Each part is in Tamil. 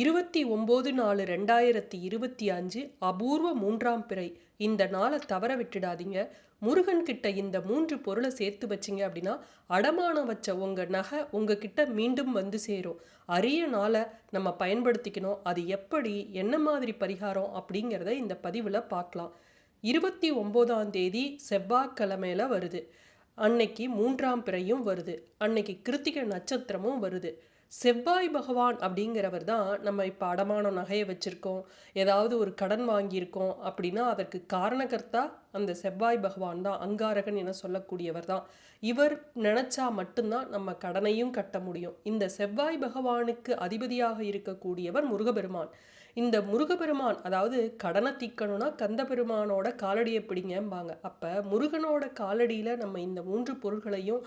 இருபத்தி ஒம்பது நாலு ரெண்டாயிரத்தி இருபத்தி அஞ்சு அபூர்வ மூன்றாம் பிறை. இந்த நாளை தவற விட்டுடாதீங்க. முருகன் கிட்ட இந்த மூன்று பொருளை சேர்த்து வச்சிங்க அப்படின்னா அடமானம் வச்ச உங்கள் நகை உங்ககிட்ட மீண்டும் வந்து சேரும். அரிய நாளை நம்ம பயன்படுத்திக்கணும். அது எப்படி என்ன மாதிரி பரிகாரம் அப்படிங்கிறத இந்த பதிவில் பார்க்கலாம். இருபத்தி ஒம்போதாம் தேதி செவ்வாய்க்கிழமையில வருது. அன்னைக்கு மூன்றாம் பிறையும் வருது. அன்னைக்கு கிருத்திகை நட்சத்திரமும் வருது. செவ்வாய் பகவான் அப்படிங்கிறவர் தான் நம்ம இப்போ அடமானம் நகையை வச்சுருக்கோம் ஏதாவது ஒரு கடன் வாங்கியிருக்கோம் அப்படின்னா அதற்கு காரணகர்த்தா அந்த செவ்வாய் பகவான் தான் அங்காரகன் என சொல்லக்கூடியவர் தான். இவர் நினச்சா மட்டும்தான் நம்ம கடனையும் கட்ட முடியும். இந்த செவ்வாய் பகவானுக்கு அதிபதியாக இருக்கக்கூடியவர் முருகபெருமான். இந்த முருகபெருமான் அதாவது கடனை தீக்கணும்னா கந்த பெருமானோட காலடியை பிடிங்கம்பாங்க. அப்போ முருகனோட காலடியில் நம்ம இந்த மூன்று பொருள்களையும்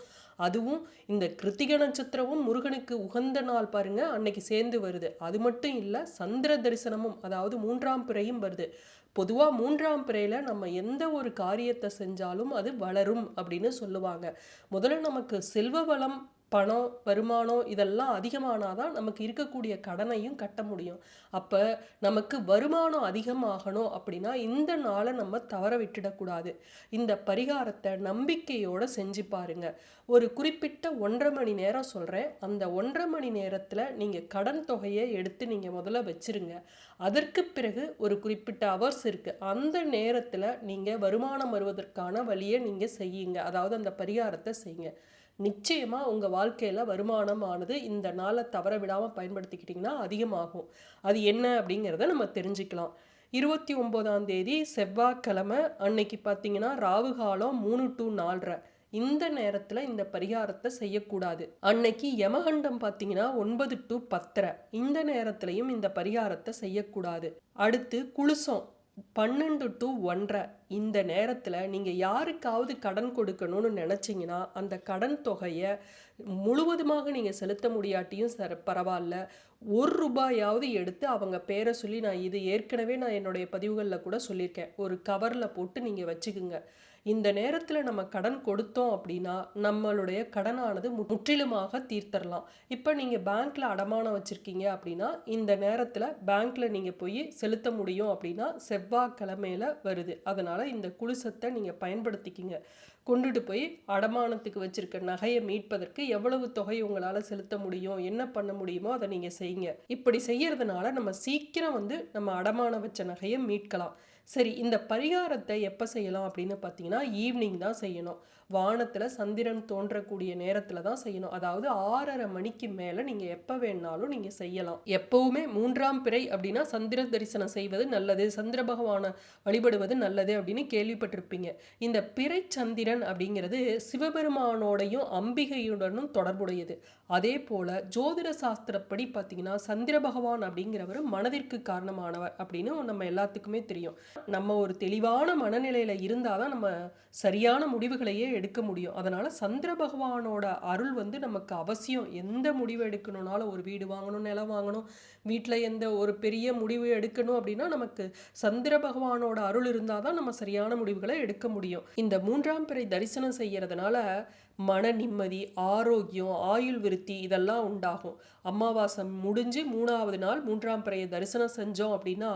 அதுவும் இந்த கிருத்திக நட்சத்திரமும் முருகனுக்கு உகந்த நாள் பாருங்க அன்னைக்கு சேர்ந்து வருது. அது மட்டும் இல்லை சந்திர தரிசனமும் அதாவது மூன்றாம் பிறையும் வருது. பொதுவாக மூன்றாம் பிறையில் நம்ம எந்த ஒரு காரியத்தை செஞ்சாலும் அது வளரும் அப்படின்னு சொல்லுவாங்க. முதல்ல நமக்கு செல்வ வளம் பணம் வருமானம் இதெல்லாம் அதிகமானால் தான் நமக்கு இருக்கக்கூடிய கடனையும் கட்ட முடியும். அப்போ நமக்கு வருமானம் அதிகமாகணும் அப்படின்னா இந்த நாளை நம்ம தவற விட்டுடக்கூடாது. இந்த பரிகாரத்தை நம்பிக்கையோடு செஞ்சு பாருங்க. ஒரு குறிப்பிட்ட ஒன்றரை மணி நேரம் சொல்கிறேன் அந்த ஒன்றரை மணி நேரத்தில் நீங்கள் கடன் தொகையை எடுத்து நீங்கள் முதல்ல வச்சிருங்க. அதற்கு பிறகு ஒரு குறிப்பிட்ட அவர்ஸ் இருக்குது அந்த நேரத்தில் நீங்கள் வருமானம் வருவதற்கான வழியை நீங்கள் செய்யுங்க. அதாவது அந்த பரிகாரத்தை செய்யுங்க. நிச்சயமாக உங்கள் வாழ்க்கையில் வருமானம் ஆனது இந்த நாளை தவற விடாமல் பயன்படுத்திக்கிட்டிங்கன்னா அதிகமாகும். அது என்ன அப்படிங்கிறத நம்ம தெரிஞ்சுக்கலாம். இருபத்தி ஒம்போதாம் தேதி செவ்வாய்க்கிழமை அன்னைக்கு பார்த்தீங்கன்னா ராவு காலம் மூணு டு நாலரை. இந்த நேரத்தில் இந்த பரிகாரத்தை செய்யக்கூடாது. அன்னைக்கு யமகண்டம் பார்த்தீங்கன்னா ஒன்பது டு பத்தரை. இந்த நேரத்துலையும் இந்த பரிகாரத்தை செய்யக்கூடாது. அடுத்து குளுசம். பன்னெண்டு டு ஒன்றரை இந்த நேரத்தில் நீங்கள் யாருக்காவது கடன் கொடுக்கணும்னு நினச்சிங்கன்னா அந்த கடன் தொகையை முழுவதுமாக நீங்கள் செலுத்த முடியாட்டியும் சர பரவாயில்ல ஒரு ரூபாயாவது எடுத்து அவங்க பேரை சொல்லி நான் இது ஏற்கனவே நான் என்னுடைய பதிவுகளில் கூட சொல்லியிருக்கேன். ஒரு கவரில் போட்டு நீங்கள் வச்சுக்குங்க. இந்த நேரத்தில் நம்ம கடன் கொடுத்தோம் அப்படின்னா நம்மளுடைய கடனானது முற்றிலுமாக தீர்த்தரலாம். இப்போ நீங்கள் பேங்க்கில் அடமானம் வச்சுருக்கீங்க அப்படின்னா இந்த நேரத்தில் பேங்க்கில் நீங்கள் போய் செலுத்த முடியும் அப்படின்னா செவ்வாய்க்கிழமையில் வருது. அதனால் இந்த குலுசத்தை நீங்கள் பயன்படுத்திக்கிங்க. கொண்டுட்டு போய் அடமானத்துக்கு வச்சுருக்க நகையை மீட்பதற்கு எவ்வளவு தொகை உங்களால் செலுத்த முடியும் என்ன பண்ண முடியுமோ அதை நீங்கள் செய்யுங்க. இப்படி செய்யறதுனால நம்ம சீக்கிரம் வந்து நம்ம அடமானம் வச்ச நகையை மீட்கலாம். சரி இந்த பரிகாரத்தை எப்போ செய்யலாம் அப்படின்னு பார்த்தீங்கன்னா ஈவினிங் தான் செய்யணும். வானத்தில் சந்திரன் தோன்றக்கூடிய நேரத்தில் தான் செய்யணும். அதாவது ஆறரை மணிக்கு மேலே நீங்கள் எப்போ வேணாலும் நீங்கள் செய்யலாம். எப்போவுமே மூன்றாம் பிறை அப்படின்னா சந்திர தரிசனம் செய்வது நல்லது சந்திர பகவானை வழிபடுவது நல்லது அப்படின்னு கேள்விப்பட்டிருப்பீங்க. இந்த பிறை சந்திரன் அப்படிங்கிறது சிவபெருமானோடையும் அம்பிகையுடனும் தொடர்புடையது. அதே போல் ஜோதிட சாஸ்திரப்படி பார்த்தீங்கன்னா சந்திர பகவான் அப்படிங்கிறவர் மனதிற்கு காரணமானவர் அப்படின்னு நம்ம எல்லாத்துக்குமே தெரியும். நம்ம ஒரு தெளிவான மனநிலையில் இருந்தால் தான் நம்ம சரியான முடிவுகளையே எடுக்க முடியும். அதனால் சந்திர பகவானோட அருள் வந்து நமக்கு அவசியம். எந்த முடிவு எடுக்கணும்னாலும் ஒரு வீடு வாங்கணும் நிலம் வாங்கணும் வீட்டில் எந்த ஒரு பெரிய முடிவு எடுக்கணும் அப்படின்னா நமக்கு சந்திர பகவானோட அருள் இருந்தால் தான் நம்ம சரியான முடிவுகளை எடுக்க முடியும். இந்த மூன்றாம் பிறை தரிசனம் செய்கிறதுனால மன நிம்மதி ஆரோக்கியம் ஆயுள் விருத்தி இதெல்லாம் உண்டாகும். அமாவாசை முடிஞ்சு மூணாவது நாள் மூன்றாம் பிறையை தரிசனம் செஞ்சோம் அப்படின்னா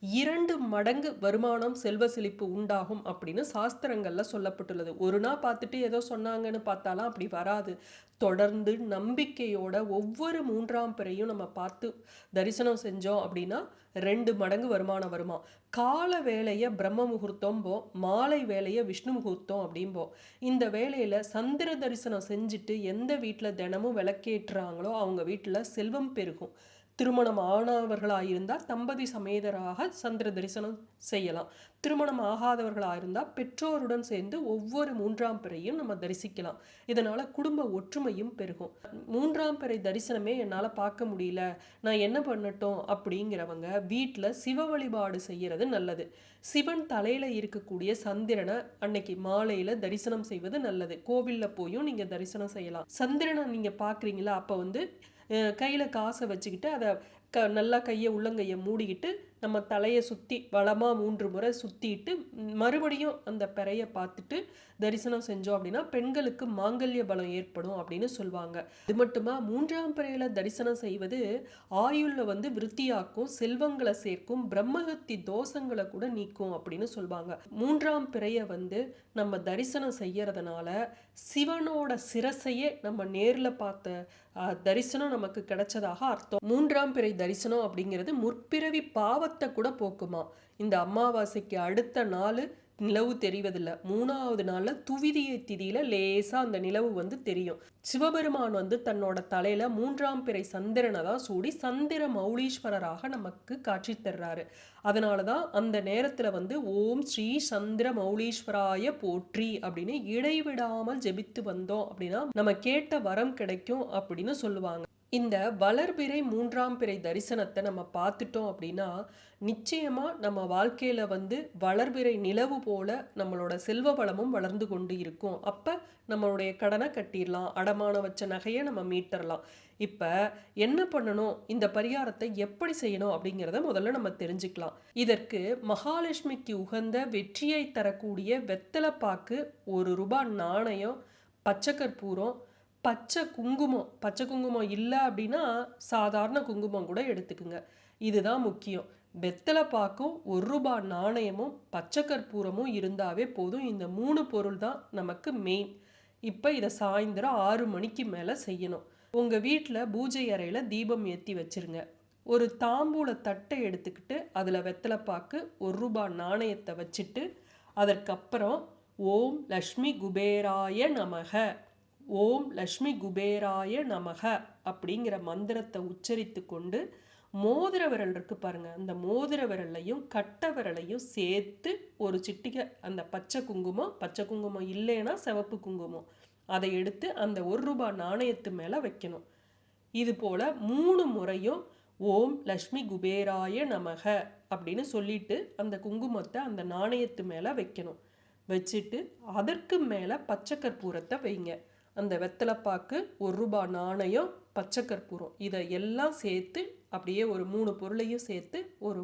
இரண்டு மடங்கு வருமானம் செல்வ செழிப்பு உண்டாகும் அப்படின்னு சாஸ்திரங்களில் சொல்லப்பட்டுள்ளது. ஒரு நாள் பார்த்துட்டு ஏதோ சொன்னாங்கன்னு பார்த்தாலாம் அப்படி வராது. தொடர்ந்து நம்பிக்கையோட ஒவ்வொரு மூன்றாம் பிறையும் நம்ம பார்த்து தரிசனம் செஞ்சோம் அப்படின்னா ரெண்டு மடங்கு வருமானம் வருமா? கால வேலையை பிரம்ம முகூர்த்தம்போ மாலை வேலையை விஷ்ணு முகூர்த்தம் அப்படிம்போம் இந்த வேலையில் சந்திர தரிசனம் செஞ்சுட்டு எந்த வீட்டில் தினமும் விளக்கேற்றுறாங்களோ அவங்க வீட்டில் செல்வம் பெருகும். திருமணம் ஆனவர்களாக இருந்தால் தம்பதி சமேதராக சந்திர தரிசனம் செய்யலாம். திருமணம் ஆகாதவர்களாக இருந்தால் பெற்றோருடன் சேர்ந்து ஒவ்வொரு மூன்றாம் பிறையும் நம்ம தரிசிக்கலாம். இதனால் குடும்ப ஒற்றுமையும் பெருகும். மூன்றாம் பிறை தரிசனமே என்னால் பார்க்க முடியல. நான் என்ன பண்ணட்டும் அப்படிங்கிறவங்க வீட்டில் சிவ வழிபாடு செய்கிறது நல்லது. சிவன் தலையில் இருக்கக்கூடிய சந்திரனை அன்னைக்கு மாலையில் தரிசனம் செய்வது நல்லது. கோவிலில் போயும் நீங்கள் தரிசனம் செய்யலாம். சந்திரனை நீங்கள் பார்க்குறீங்களா அப்போ வந்து கையில் காசை வச்சுக்கிட்டு அதை க நல்லா கையை உள்ளங்கையை மூடிக்கிட்டு நம்ம தலையை சுற்றி வளமாக மூன்று முறை சுற்றிட்டு மறுபடியும் அந்த பிறையை பார்த்துட்டு தரிசனம் செஞ்சோம் அப்படின்னா பெண்களுக்கு மாங்கல்ய பலம் ஏற்படும் அப்படின்னு சொல்லுவாங்க. இது மட்டுமா மூன்றாம் பிறையில் தரிசனம் செய்வது ஆயுளில் வந்து விருத்தியாக்கும் செல்வங்களை சேர்க்கும் பிரம்மகத்தி தோஷங்களை கூட நீக்கும் அப்படின்னு சொல்லுவாங்க. மூன்றாம் பிறையை வந்து நம்ம தரிசனம் செய்யறதுனால சிவனோட சிரசையே நம்ம நேரில் பார்த்த தரிசனம் நமக்கு கிடைச்சதாக அர்த்தம். மூன்றாம் பிறை தரிசனம் அப்படிங்கிறது முற்பிறவி பாவத்தை கூட போக்குமா. இந்த அமாவாசைக்கு அடுத்த நாள் நிலவு தெரிவதில்லை. மூணாவது நாளில் துவிதிய திதியில் லேசாக அந்த நிலவு வந்து தெரியும். சிவபெருமான் வந்து தன்னோட தலையில் மூன்றாம் பிறை சந்திரனை தான் சூடி சந்திர மௌலீஸ்வரராக நமக்கு காட்சி தர்றாரு. அதனால தான் அந்த நேரத்தில் வந்து ஓம் ஸ்ரீ சந்திர மௌலீஸ்வராய போற்றி அப்படின்னு இடைவிடாமல் ஜெபித்து வந்தோம் அப்படின்னா நம்ம கேட்ட வரம் கிடைக்கும் அப்படின்னு சொல்லுவாங்க. இந்த வளர்பிறை மூன்றாம் பிறை தரிசனத்தை நம்ம பார்த்துட்டோம் அப்படின்னா நிச்சயமாக நம்ம வாழ்க்கையில் வந்து வளர்பிறை நிலவு போல நம்மளோட செல்வ வளமும் வளர்ந்து கொண்டு இருக்கும். அப்போ நம்மளுடைய கடனை கட்டிடலாம் அடமான வச்ச நகையை நம்ம மீட்டரலாம். இப்போ என்ன பண்ணணும்? இந்த பரிகாரத்தை எப்படி செய்யணும் அப்படிங்கிறத முதல்ல நம்ம தெரிஞ்சுக்கலாம். இதற்கு மகாலட்சுமிக்கு உகந்த வெற்றியை தரக்கூடிய வெத்தலைப்பாக்கு ஒரு ரூபாய் நாணயம் பச்சை கற்பூரம் பச்சை குங்குமம் பச்சை குங்குமம் இல்லை அப்படின்னா சாதாரண குங்குமம் கூட எடுத்துக்குங்க. இதுதான் முக்கியம். வெத்தலை பாக்கும் ஒரு ரூபாய் நாணயமும் பச்சை கற்பூரமும் இருந்தாவே போதும். இந்த மூணு பொருள் தான் நமக்கு மெயின் இப்போ இதை சாயந்தரம் ஆறு மணிக்கு மேலே செய்யணும். உங்கள் வீட்டில் பூஜை அறையில் தீபம் ஏற்றி வச்சுருங்க. ஒரு தாம்பூல தட்டை எடுத்துக்கிட்டு அதில் வெத்தலைப்பாக்கு ஒரு ரூபாய் நாணயத்தை வச்சுட்டு அதற்கப்புறம் ஓம் லக்ஷ்மி குபேராய நமக. ஓம் லக்ஷ்மி குபேராய நமக அப்படிங்கிற மந்திரத்தை உச்சரித்து கொண்டு மோதிர விரல் இருக்குது பாருங்கள் அந்த மோதிர விரல்லையும் கட்ட விரலையும் சேர்த்து ஒரு சிட்டிகை அந்த பச்சை குங்குமம் பச்சை குங்குமம் இல்லைன்னா சிவப்பு குங்குமம். அதை எடுத்து அந்த ஒரு ரூபாய் நாணயத்து மேலே வைக்கணும். இது போல் மூணு முறையும் ஓம் லக்ஷ்மி குபேராய நமக அப்படின்னு சொல்லிட்டு அந்த குங்குமத்தை அந்த நாணயத்து மேலே வைக்கணும். வச்சுட்டு அதற்கு மேலே பச்சை கற்பூரத்தை வைங்க. அந்த வெத்தலைப்பாக்கு ஒரு ரூபா நாணயம் பச்சை கற்பூரம் இதை எல்லாம் சேர்த்து அப்படியே ஒரு மூணு பொருளையும் சேர்த்து ஒரு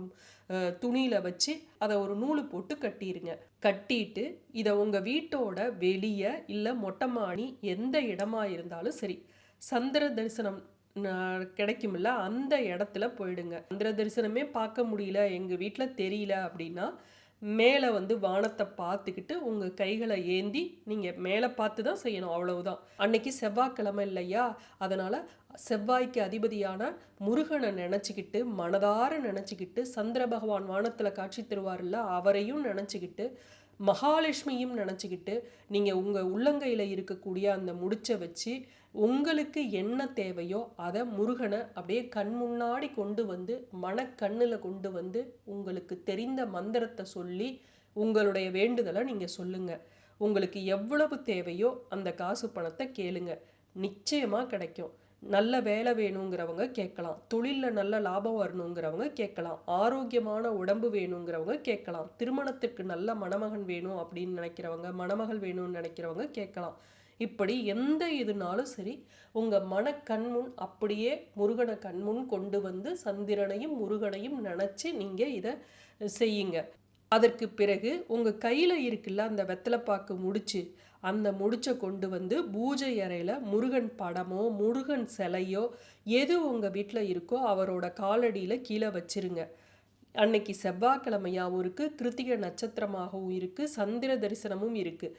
துணியில் வச்சு அதை ஒரு நூல் போட்டு கட்டிடுங்க கட்டிட்டு இதை உங்கள் வீட்டோட வெளியே இல்லை மொட்டை மாடி எந்த இடமா இருந்தாலும் சரி சந்திர தரிசனம் கிடைக்கும்ல அந்த இடத்துல போயிடுங்க. சந்திர தரிசனமே பார்க்க முடியல எங்கள் வீட்டில் தெரியல அப்படின்னா மேலே வந்து வானத்தை பார்த்துக்கிட்டு உங்கள் கைகளை ஏந்தி நீங்கள் மேலே பார்த்து தான் செய்யணும் அவ்வளவுதான். அன்னைக்கு செவ்வாய்க்கிழமை இல்லையா? அதனால் செவ்வாய்க்கு அதிபதியான முருகனை நினச்சிக்கிட்டு மனதார நினச்சிக்கிட்டு சந்திர பகவான் வானத்தில் காட்சி தருவார்ல அவரையும் நினச்சிக்கிட்டு மகாலட்சுமியும் நினச்சிக்கிட்டு நீங்கள் உங்கள் உள்ளங்கையில் இருக்கக்கூடிய அந்த முடிச்சை வச்சு உங்களுக்கு என்ன தேவையோ அதை முருகனை அப்படியே கண் முன்னாடி கொண்டு வந்து மனக்கண்ணில் கொண்டு வந்து உங்களுக்கு தெரிந்த மந்திரத்தை சொல்லி உங்களுடைய வேண்டுதலை நீங்கள் சொல்லுங்கள் உங்களுக்கு எவ்வளவு தேவையோ அந்த காசு பணத்தை கேளுங்க. நிச்சயமாக கிடைக்கும். நல்ல வேலை வேணுங்கிறவங்க கேட்கலாம். தொழிலில் நல்ல லாபம் வரணுங்கிறவங்க கேட்கலாம். ஆரோக்கியமான உடம்பு வேணுங்கிறவங்க கேட்கலாம். திருமணத்திற்கு நல்ல மணமகன் வேணும் அப்படின்னு நினைக்கிறவங்க மணமகள் வேணும்னு நினைக்கிறவங்க கேட்கலாம். இப்படி எந்த இதுனாலும் சரி உங்கள் மன கண்முன் அப்படியே முருகனை கண்முன் கொண்டு வந்து சந்திரனையும் முருகனையும் நினச்சி நீங்கள் இதை செய்யுங்க. அதற்கு பிறகு உங்கள் கையில் இருக்குல்ல அந்த வெத்தலைப்பாக்கு முடிச்சு அந்த முடிச்சை கொண்டு வந்து பூஜை அறையில் முருகன் படமோ முருகன் சிலையோ எது உங்கள் வீட்டில் இருக்கோ அவரோட காலடியில் கீழே வச்சிருங்க. அன்னைக்கு செவ்வாய்க்கிழமையாகவும் இருக்குது கிருத்திகை நட்சத்திரமாகவும் இருக்குது சந்திர தரிசனமும் இருக்குது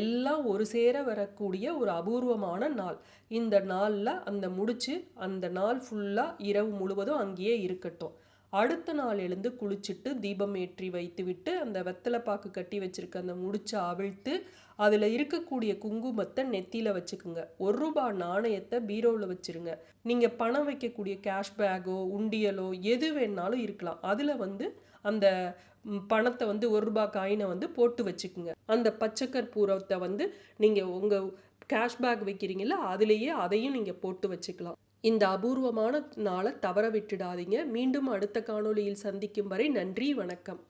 எல்லாம் ஒரு சேர வரக்கூடிய ஒரு அபூர்வமான நாள். இந்த நாளில் அந்த முடிச்சு அந்த நாள் ஃபுல்லாக இரவு முழுவதும் அங்கேயே இருக்கட்டும். அடுத்த நாள் எழுந்து குளிச்சுட்டு தீபம் ஏற்றி வைத்துவிட்டு அந்த வெத்தலைப்பாக்கு கட்டி வச்சிருக்க அந்த முடிச்சை அவிழ்த்து அதில் இருக்கக்கூடிய குங்குமத்தை நெத்தியில் வச்சுக்கோங்க. ஒரு ரூபாய் நாணயத்தை பீரோவில் வச்சுருங்க. நீங்கள் பணம் வைக்கக்கூடிய கேஷ் பேக்கோ உண்டியலோ எது வேணாலும் இருக்கலாம். அதில் வந்து அந்த பணத்தை வந்து ஒரு ரூபாய் காயினை வந்து போட்டு வச்சுக்கோங்க. அந்த பச்சைக்கற்பூரத்தை வந்து நீங்கள் உங்கள் கேஷ்பேக் வைக்கிறீங்களா அதுலேயே அதையும் நீங்கள் போட்டு வச்சுக்கலாம். இந்த அபூர்வமான நாளை தவற விட்டுடாதீங்க. மீண்டும் அடுத்த காணொளியில் சந்திக்கும் வரை நன்றி வணக்கம்.